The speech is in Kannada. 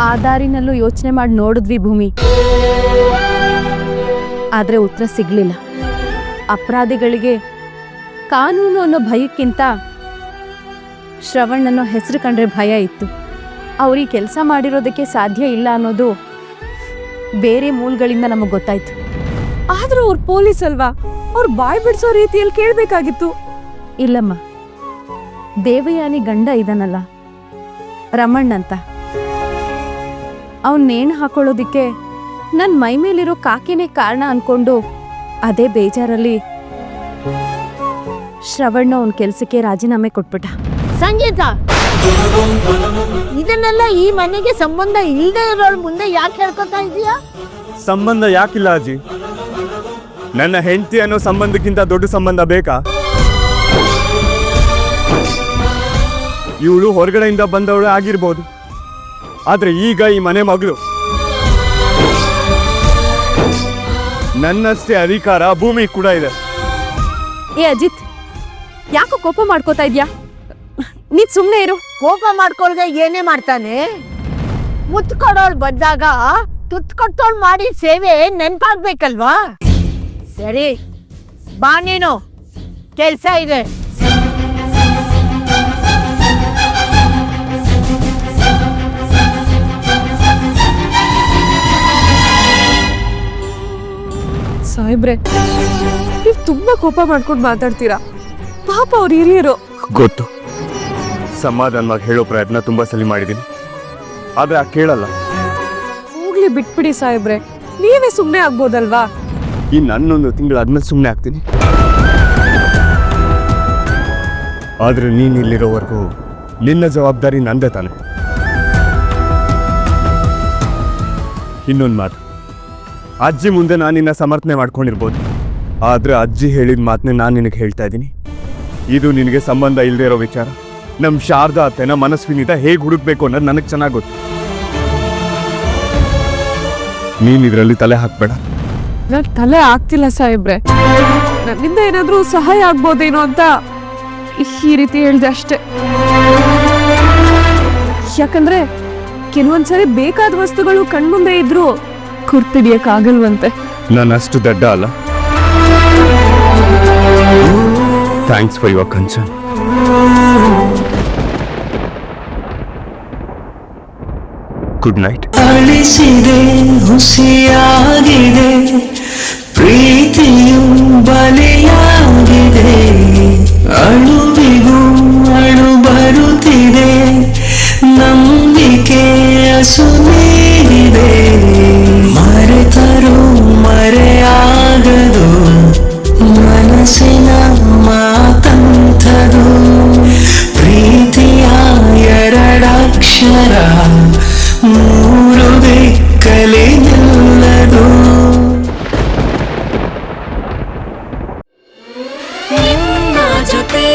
ಆ ದಾರಿನಲ್ಲೂ ಯೋಚನೆ ಮಾಡಿ ನೋಡಿದ್ವಿ ಭೂಮಿ. ಆದರೆ ಉತ್ತರ ಸಿಗಲಿಲ್ಲ. ಅಪರಾಧಿಗಳಿಗೆ ಕಾನೂನು ಅನ್ನೋ ಭಯಕ್ಕಿಂತ ಶ್ರವಣ್ ಅನ್ನೋ ಹೆಸರು ಕಂಡ್ರೆ ಭಯ ಇತ್ತು. ಅವ್ರಿಗೆ ಕೆಲಸ ಮಾಡಿರೋದಕ್ಕೆ ಸಾಧ್ಯ ಇಲ್ಲ ಅನ್ನೋದು ಬೇರೆ ಮೂಲಗಳಿಂದ ನಮಗೆ ಗೊತ್ತಾಯ್ತು. ಆದರೂ ಅವ್ರು ಪೊಲೀಸ್ ಅಲ್ವಾ? ಅವ್ರು ಬಾಯ್ ಬಿಡಿಸೋ ರೀತಿಯಲ್ಲಿ ಕೇಳಬೇಕಾಗಿತ್ತು. ಇಲ್ಲಮ್ಮ ದೇವಯಾನಿ ಗಂಡ ಇದನಲ್ಲ ರಮಣ್ ಅಂತ. ಅವನ್ ನೇಣು ಹಾಕೊಳ್ಳೋದಿಕ್ಕೆ ನನ್ನ ಮೈ ಮೇಲಿರೋ ಕಾಕಿನೇ ಕಾರಣ ಅನ್ಕೊಂಡು ಅದೇ ಬೇಜಾರಲ್ಲಿ ಶ್ರವಣ್ಣ ಅವನ ಕೆಲ್ಸಕ್ಕೆ ರಾಜೀನಾಮೆ ಕೊಟ್ಬಿಟ್ಟ. ಸಂಗೀತ! ಇದನ್ನೆಲ್ಲ ಈ ಮನೆಗೆ ಸಂಬಂಧ ಇಲ್ಲದೆ ಇರೋ ಮುಂದೆ ಯಾಕೆ ಹೇಳ್ಕೊತಾ ಇದೀಯಾ ಸಂಬಂಧ ಯಾಕಿಲ್ಲ ಅಜ್ಜಿ? ನನ್ನ ಹೆಂಡತಿ ಅನ್ನೋ ಸಂಬಂಧಕ್ಕಿಂತ ದೊಡ್ಡ ಸಂಬಂಧ ಬೇಕಾ? ಇವಳು ಹೊರಗಡೆಯಿಂದ ಬಂದವಳು ಆಗಿರ್ಬೋದು. ಆದ್ರೆ ಈಗ ಈ ಮನೆ ಮಗಳು. ನನ್ನಷ್ಟೇ ಅಧಿಕಾರ ಭೂಮಿ ಕೂಡ ಇದೆ. ಏ ಅಜಿತ್ ಯಾಕೋ ಕೋಪ ಮಾಡ್ಕೋತಾ ಇದ್ಯಾ? ನೀನ್ ಸುಮ್ಮನೆ ಇರು. ಕೋಪ ಮಾಡ್ಕೊಳ್ದೆ ಏನೇ ಮಾಡ್ತಾನೆ? ಮುತ್ತು ಕೊಡೋಳ್ ಬಂದಾಗ ತುತ್ ಕೊಟ್ಟೋಳ್ ಮಾಡಿ ಸೇವೆ ನೆನ್ಪಾಗ್ಬೇಕಲ್ವಾ? ಸರಿ ಬಾ ನೀನು. ಕೆಲ್ಸ ಇದೆ. ಸಾಹೇಬ್ರೆ ನೀವು ತುಂಬಾ ಕೋಪ ಮಾಡ್ಕೊಂಡು ಮಾತಾಡ್ತೀರಾ? ಪಾಪ ಅವ್ರ ಹಿರಿಯರು. ಗೊತ್ತು. ಸಮಾಧಾನವಾಗಿ ಹೇಳೋ ಪ್ರಯತ್ನ ತುಂಬಾ ಸಲಿ ಮಾಡಿದ್ದೀನಿ ಆದ್ರೆ ಆ ಕೇಳಲ್ಲ. ಹೋಗ್ಲಿ ಬಿಟ್ಬಿಡಿ ಸಾಹೇಬ್ರೆ ನೀವೇ ಸುಮ್ಮನೆ ಆಗ್ಬೋದಲ್ವಾ? ಈ ನನ್ನೊಂದು ತಿಂಗಳು ಆದ್ಮೇಲೆ ಸುಮ್ಮನೆ ಆಗ್ತೀನಿ. ಆದ್ರೆ ನೀನ್ ಇಲ್ಲಿರೋವರೆಗೂ ನಿನ್ನ ಜವಾಬ್ದಾರಿ ನಂದೇ ತಾನೆ. ಇನ್ನೊಂದು ಮಾತು. ಅಜ್ಜಿ ಮುಂದೆ ನಾನು ನಿನ್ನ ಸಮರ್ಥನೆ ಮಾಡ್ಕೊಂಡಿರ್ಬೋದು. ಆದರೆ ಅಜ್ಜಿ ಹೇಳಿದ ಮಾತನ್ನೇ ನಾನು ನಿನಗೆ ಹೇಳ್ತಾ ಇದ್ದೀನಿ. ಇದು ನಿನಗೆ ಸಂಬಂಧ ಇಲ್ಲದೆ ಇರೋ ವಿಚಾರ. ನಮ್ಮ ಶಾರದಾ ಅತ್ತೆನ ಮನಸ್ವಿನಿಂದ ಹೇಗೆ ಹುಡುಕ್ಬೇಕು ಅನ್ನೋದು ನನಗೆ ಚೆನ್ನಾಗಿ ಗೊತ್ತು. ನೀನು ಇದರಲ್ಲಿ ತಲೆ ಹಾಕ್ಬೇಡ. ನಾನು ತಲೆ ಆಗ್ತಿಲ್ಲ ಸಾಹೇಬ್ರೆ. ನನ್ನಿಂದ ಏನಾದರೂ ಸಹಾಯ ಆಗ್ಬೋದೇನೋ ಅಂತ ಈ ರೀತಿ ಹೇಳಿದೆ ಅಷ್ಟೇ. ಯಾಕಂದ್ರೆ ಕೆಲವೊಂದ್ಸರಿ ಬೇಕಾದ ವಸ್ತುಗಳು ಕಣ್ಮುಂದೆ ಇದ್ರು ಗುರ್ತಿಡಿಯಕ್ಕಾಗಲ್ವಂತೆ ನಾನು ಅಷ್ಟು ದಡ್ಡ ಅಲ್ಲ. Thanks for your concern good night ಅಳಿಸಿದೆ ಹುಸಿಯಾಗಿದೆ. জোতে